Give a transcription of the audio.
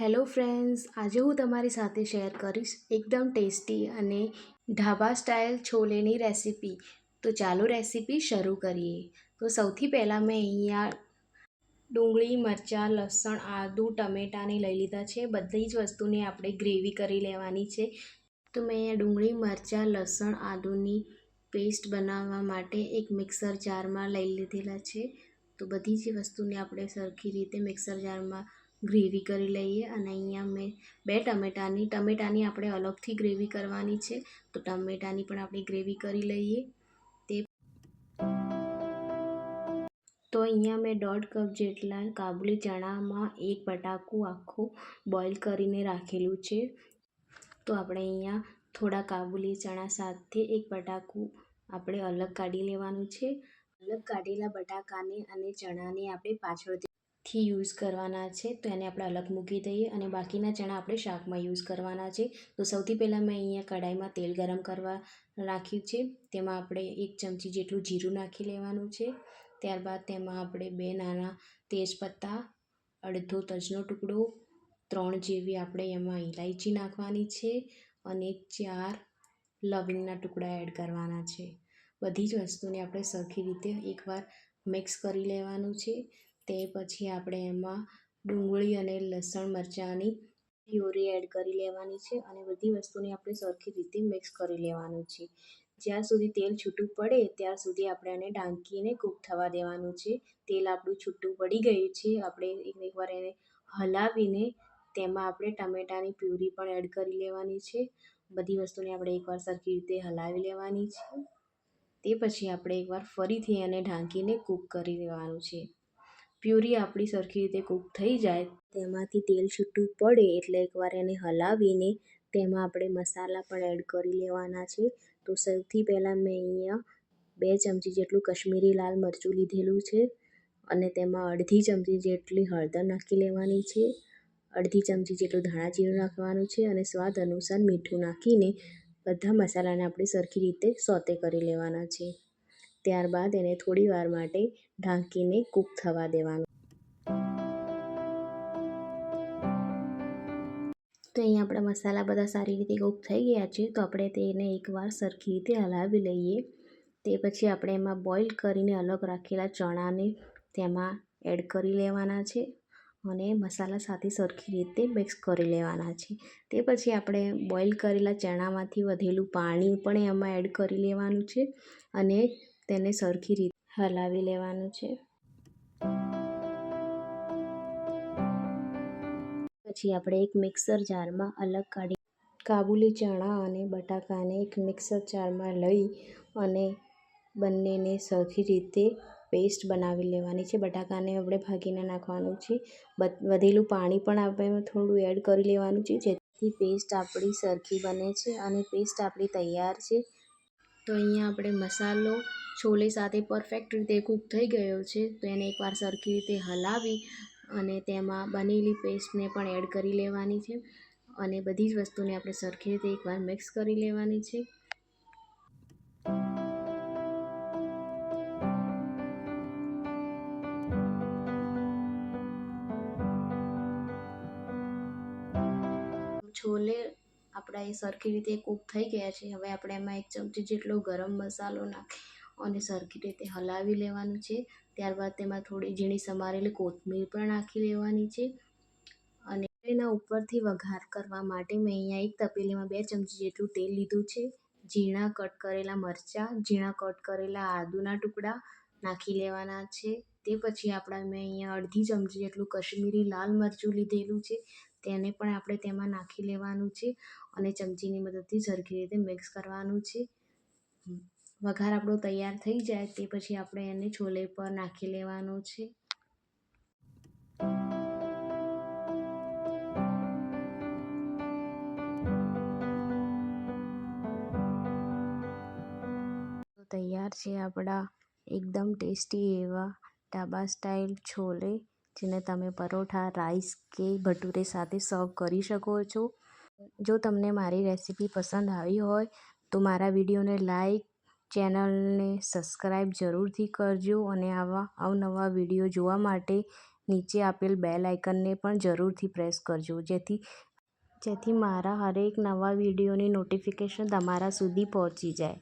Hello friends, આજે હું તમારી સાથે શેર કરીશ એકદમ ટેસ્ટી અને ઢાબા સ્ટાઇલ છોલેની રેસીપી. તો ચાલો રેસીપી શરૂ કરીએ. તો સૌથી પહેલાં મેં અહીંયા ડુંગળી, મરચાં, લસણ, આદું, ટમેટાને લઈ લીધા છે. બધી જ વસ્તુની આપણે ગ્રેવી કરી લેવાની છે. તો મેં અહીંયા ડુંગળી, મરચાં, લસણ, આદુની પેસ્ટ બનાવવા માટે એક મિક્સર જારમાં લઈ લીધેલા છે. તો બધી જ વસ્તુને આપણે સરખી રીતે મિક્સર જારમાં ગ્રેવી કરી લઈએ અને અહીંયા મેં બે ટમેટાની ટમેટાની આપણે અલગથી ગ્રેવી કરવાની છે, તો ટમેટાની પણ આપણે ગ્રેવી કરી લઈએ. તે તો અહીંયા મેં દોઢ કપ જેટલા કાબુલી ચણામાં એક બટાકું આખું બોઇલ કરીને રાખેલું છે. તો આપણે અહીંયા થોડા કાબુલી ચણા સાથે એક બટાકું આપણે અલગ કાઢી લેવાનું છે. અલગ કાઢેલા બટાકાને અને ચણાને આપણે પાછળથી યુઝ કરવાના છે, તો એને આપણે અલગ મૂકી દઈએ અને બાકીના ચણા આપણે શાકમાં યુઝ કરવાના છે. તો સૌથી પહેલાં મેં અહીંયા કઢાઈમાં તેલ ગરમ કરવા રાખ્યું છે. તેમાં આપણે એક ચમચી જેટલું જીરું નાખી લેવાનું છે. ત્યારબાદ તેમાં આપણે બે નાના તેજપત્તા, અડધો તજનો ટુકડો, ત્રણ જેવી આપણે એમાં ઇલાયચી નાખવાની છે અને ચાર લવિંગના ટુકડા એડ કરવાના છે. બધી જ વસ્તુને આપણે સરખી રીતે એકવાર મિક્સ કરી લેવાનું છે. તે પછી આપણે એમાં ડુંગળી અને લસણ મરચાંની પ્યુરી એડ કરી લેવાની છે અને બધી વસ્તુને આપણે સરખી રીતે મિક્સ કરી લેવાનું છે. જ્યાં સુધી તેલ છૂટું પડે, ત્યાં સુધી આપણે એને ઢાંકીને કૂક થવા દેવાનું છે. તેલ આપણું છૂટું પડી ગયું છે. આપણે એકવાર એને હલાવીને તેમાં આપણે ટમેટાની પ્યુરી પણ એડ કરી લેવાની છે. બધી વસ્તુને આપણે એકવાર સરખી રીતે હલાવી લેવાની છે. તે પછી આપણે એકવાર ફરીથી એને ઢાંકીને કૂક કરી લેવાનું છે. પ્યુરી આપણી સરખી રીતે કૂક થઈ જાય, તેમાંથી તેલ છૂટું પડે એટલે એકવાર એને હલાવીને તેમાં આપણે મસાલા પણ એડ કરી લેવાના છે. તો સૌથી પહેલાં મેં અહીંયા બે ચમચી જેટલું કશ્મીરી લાલ મરચું લીધેલું છે અને તેમાં અડધી ચમચી જેટલી હળદર નાખી લેવાની છે. અડધી ચમચી જેટલું ધાણા જીરું નાખવાનું છે અને સ્વાદ અનુસાર મીઠું નાખીને બધા મસાલાને આપણે સરખી રીતે સોતે કરી લેવાના છે. ત્યારબાદ એને થોડી વાર માટે ઢાંકીને કૂક થવા દેવાનું. તો અહીંયા આપણા મસાલા બધા સારી રીતે કૂક થઈ ગયા છે, તો આપણે તેને એકવાર સરખી રીતે હલાવી લઈએ. તે પછી આપણે એમાં બોઇલ કરીને અલગ રાખેલા ચણાને તેમાં એડ કરી લેવાના છે અને મસાલા સાથે સરખી રીતે મિક્સ કરી લેવાના છે. તે પછી આપણે બોઇલ કરેલા ચણામાંથી વધેલું પાણી પણ એમાં એડ કરી લેવાનું છે અને તેને સરખી રીતે હલાવી લેવાનું છે. પછી આપણે એક મિક્સર જારમાં અલગ કાઢી કાબુલી ચણા અને બટાકાને એક મિક્સર જારમાં લઈ અને બંનેને સરખી રીતે પેસ્ટ બનાવી લેવાની છે. બટાકાને આપણે ભાગીને નાખવાનું છે. વધેલું પાણી પણ આપણે થોડું એડ કરી લેવાનું છે. જેથી પેસ્ટ આપણી સરખી બને છે અને પેસ્ટ આપણી તૈયાર છે. તો અહીંયા આપણે મસાલો છોલે સાથે પરફેક્ટ રીતે કૂક થઈ ગયો છે. તો એને એકવાર સરખી રીતે હલાવી અને તેમાં બનેલી પેસ્ટને પણ એડ કરી લેવાની છે. અને બધી જ વસ્તુને આપણે સરખી રીતે એકવાર મિક્સ કરી લેવાની છે. છોલે આપણા એ સરખી રીતે કૂક થઈ ગયા છે. હવે આપણે એમાં એક ચમચી જેટલો ગરમ મસાલો નાખી અને સરખી રીતે હલાવી લેવાનું છે. ત્યારબાદ તેમાં થોડી ઝીણી સમારેલી કોથમીર પણ નાખી લેવાની છે. અને એના ઉપરથી વઘાર કરવા માટે મેં અહીંયા એક તપેલીમાં બે ચમચી જેટલું તેલ લીધું છે. ઝીણા કટ કરેલા મરચાં, ઝીણા કટ કરેલા આદુના ટુકડા નાખી લેવાના છે. તે પછી આપણા મેં અહીંયા અડધી ચમચી જેટલું કશ્મીરી લાલ મરચું લીધેલું છે. તેને પણ આપણે તેમાં નાખી લેવાનું છે અને ચમચીની મદદથી સરખી રીતે મિક્સ કરવાનું છે. વઘાર આપણો તૈયાર થઈ જાય તે પછી આપણે એને છોલે પર નાખી લેવાનો છે. તૈયાર છે આપણા એકદમ ટેસ્ટી એવા ઢાબા સ્ટાઇલ છોલે. જેને તમે પરોઠા, રાઈસ કે ભટુરે સાથે સર્વ કરી શકો છો. જો તમને મારી રેસીપી પસંદ આવી હોય, તો મારા વિડીયોને લાઈક, ચેનલને સબસ્ક્રાઈબ જરૂરથી કરજો અને આવા અવનવા વીડિયો જોવા માટે નીચે આપેલ બેલ આઇકનને પણ જરૂરથી પ્રેસ કરજો. જેથી જેથી મારા હરેક નવા વિડીયોની નોટિફિકેશન તમારા સુધી પહોંચી જાય.